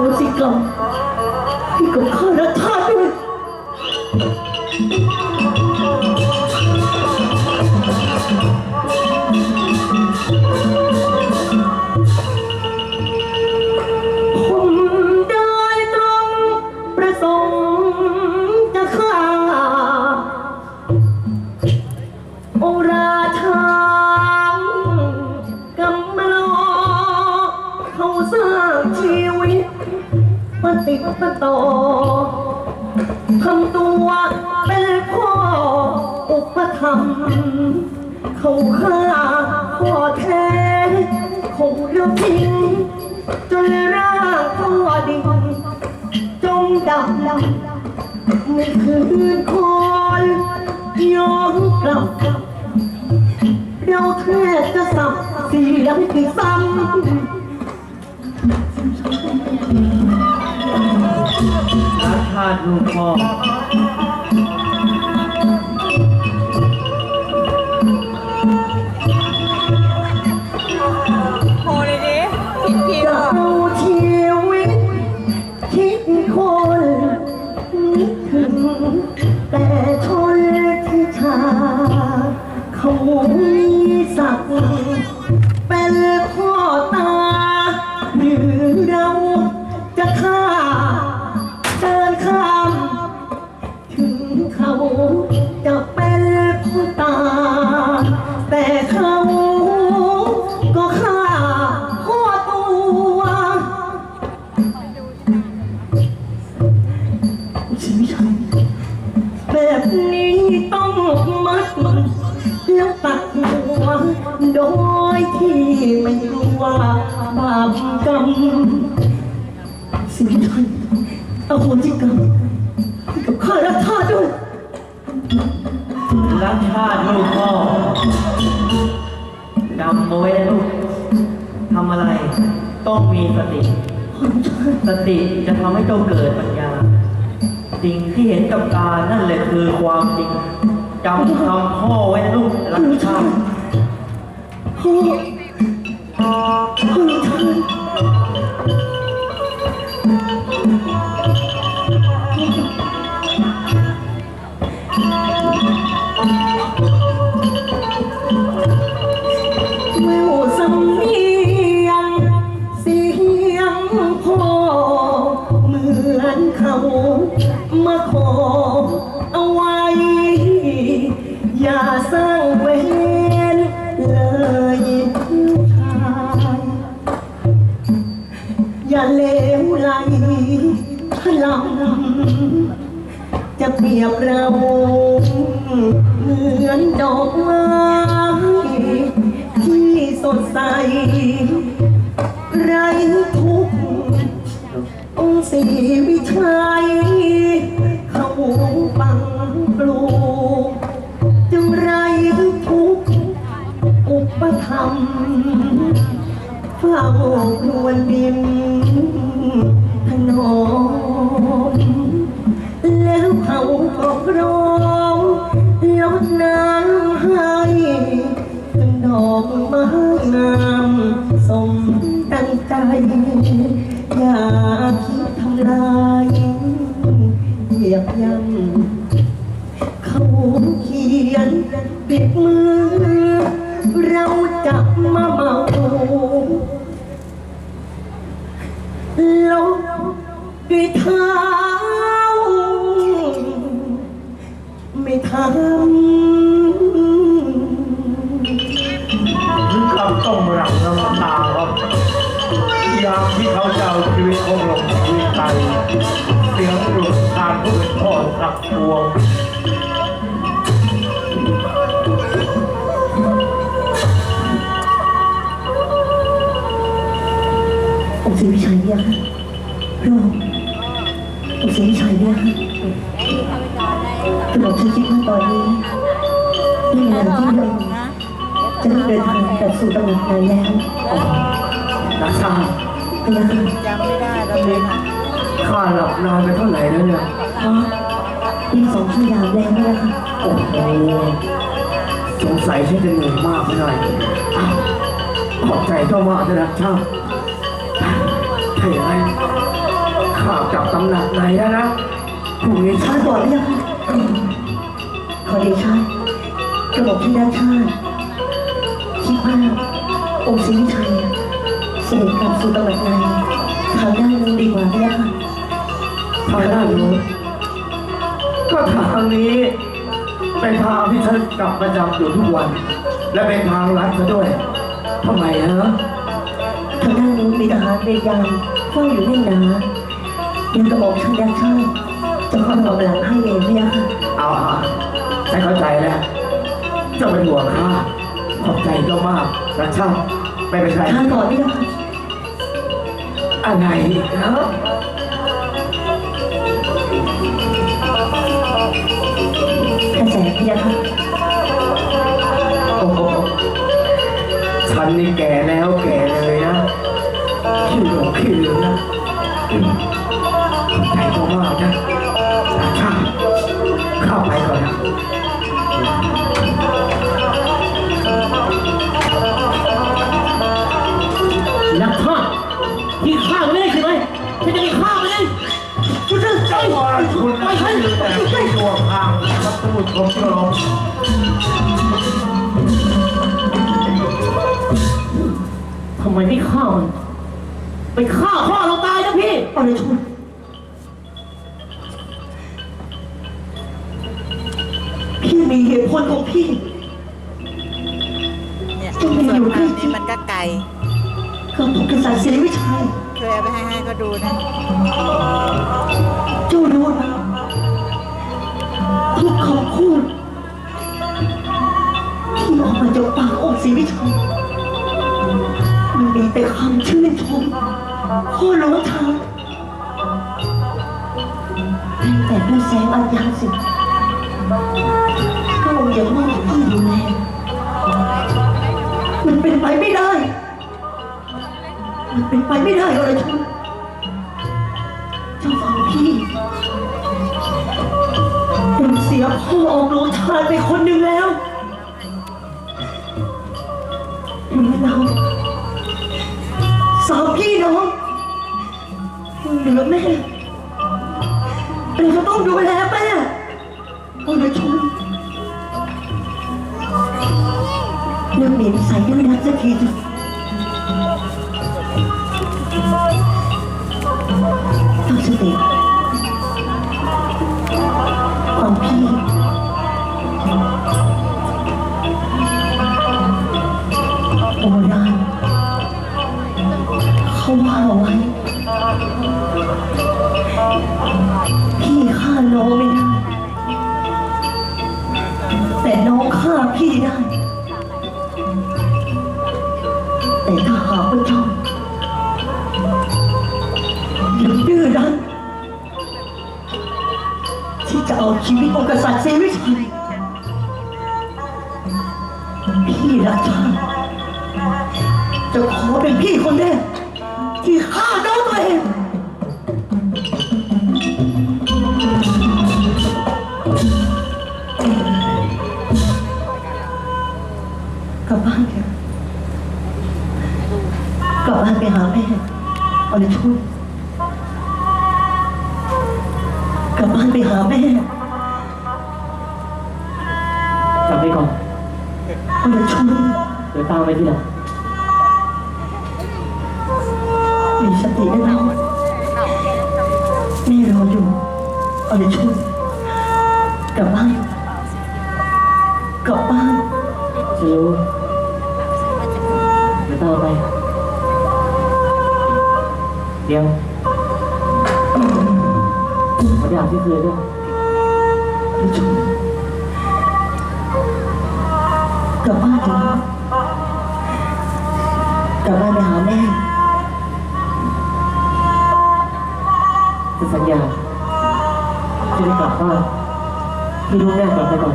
โหสิกรรมให้กับข้าและท่า ปฏิปต่อทำตัวเป็นพ่ออุปถัมเขาฆ่าพ่อแท้คงเราทิ้งจนร่างพ่อดิ่งจมดำไม่คืนคอนย้อนกลับเราแค่จะสับเสียงที่ซ้ำาดลูกพ่อโทรเลยดิผิดผิดจะเอาชีวิตคิดคนนึกถึงแต่ ต้องมัดมันแล้วตัดหัวโดยที่ไม่รู้ว่าบาปกรรมชีวิตฉันเอาโหสิกรรมกับข้าและข้าด้วยรักชาติลูกพ่อจำเอาไว้นะลูกทำอะไรต้องมีสติ สติจะทำให้เจ้าเกิดปัญญา สิ่งที่เห็นกับตานั่นแหละคือความจริงจำคำพ่อไว้นลูกรักชาติ พ่อพ่อท่าน เขามาขอเอาไว้ อย่าสร้างเวรเลยลูกชายอย่าเลวไหลพลังจะเปรียบเราเหมือนดอกไม้ที่สดใส ไรทุก ข์องค์ศรีวิชัยเขาปังปลูกจึงไรทุกอุปธรรมเฝ้าครวนดินถนอมแล้วเขาก็ร้อมลดน้ำให้จนดอกไม้งามสมตั้งใจอ จะมาเมาลบด้วยเท้าไม่ทำถึงกับต้องหลังน้ำตาครับยามที่เขาจะเอาชีวิตของหลวงชีวิตไปเสียงปลุกทานผู้เป็นพ่อทักทวง ยเนี่ยค่ะพระองค์องค์ศรีวิชัยเนี่ยค่ะกระบอกฉันคิดว่าตอนนี้นี่แหละที่เราจะได้เดินทางกลับสู่ตำหนักนายแล้วรักชาติพระยาค่ะจำไม่ได้แล้วเลยค่ะข้าหลับนานไปเท่าไหร่แล้วเนี่ยเพราะมีสองชั่วยามแล้วนะคะโอ้โหสงสัยฉันจะเหนื่อยมากไปหน่อยอ้าวขอบใจเจ้ามากนะรักชาติ ถ้าอย่างนั้นถูกเรียนชาติก่อนหรือยังขอเดชะกระบอกที่ด้านชาติคิดว่าองค์ศรีวิชัยเสด็จกลับสู่ตำหนักในทางด้านนู้นดีกว่าพี่ค่ะทางด้านโน้นก็ทางนี้เป็นทางที่ฉันกลับประจำอยู่ทุกวัน และเป็นทางลัดซะด้วยทำไมฮะ ทางด้านนู้นมีทหารเรียยามเฝ้าอยู่แน่นหนายังกระบอกทางด้านชาติจะคอยบอกหลังให้เองพี่ค่ะเอาอะฉันเข้าใจแล้ว เจ้าเป็นห่วงข้าขอบใจเจ้ามากนะช่างไม่เป็นไร ทางก่อนพี่ค่ะอะไรนะกระแสพี่ค่ะโอ้โหฉันนี่แก่แล้วแก่เลยนะ ขี้หลงขี้ลืมนะอืมขอบใจเจ้ามากนะนะช่าเข้าไปก่อนนะนักฆ่าที่ฆ่ามันไม่ได้ใช่ไหมฉันจะไปฆ่ามันเองคุณจะใจว่าคุณไปนะฉันคือแต่เป็นตัวทางประตูชมกลงทำไมไม่ฆ่ามัน ไปฆ่าพ่อเราตายนะพี่เอาเลยชนพี่มีเหตุผลของพี่ เนี่ยส่วนทางนี้มันก็ไกลกับผมกษัตริย์ศรีวิชัยช่วยเอาไปให้ให้เขาดูนะ เจ้า ก็องค์ยังมอบพี่ดูแลมันเป็นไปไม่ได้ มันเป็นไปไม่ได้เลยชนเจ้าฟังพี่ผมเสียพ่อออกโรงทานไปคนหนึ่งแล้วเหลือเราสามพี่น้องเหลือแม่เราจะต้องดูแลแม่โอ้ยชน เรื่องนี้ใส่ดื้อดันสักทีเถอะตั้งสติฟังพี่โบราณเขาว่าเอาไว้พี่ฆ่าน้องไม่ได้แต่น้องฆ่าพี่ได้ ชีวิตของกษัตริย์เซวิชัยพี่รักชาติจะขอเป็นพี่คนแรกที่ฆ่าน้องตัวเองกลับบ้านเถอะกลับบ้านไปหาแม่เอาเลยช่วยกลับบ้านไปหาแม่ ไปก่อนเอาเลยช่วยเดี๋ยวตามไปทีหลังมีสติได้แล้วแม่รออยู่เอาเลยช่วยกลับบ้านกลับบ้านจะรู้เดี๋ยวตามไปเดี๋ยวขออยากที่เคืนด้วยเอาเลยช่วย ลับบ้านเถอะกลับบ้านไปหาแม่จะสัญญาจะไม่กลับบ้านพี่ลูกแม่กลับไปก่อน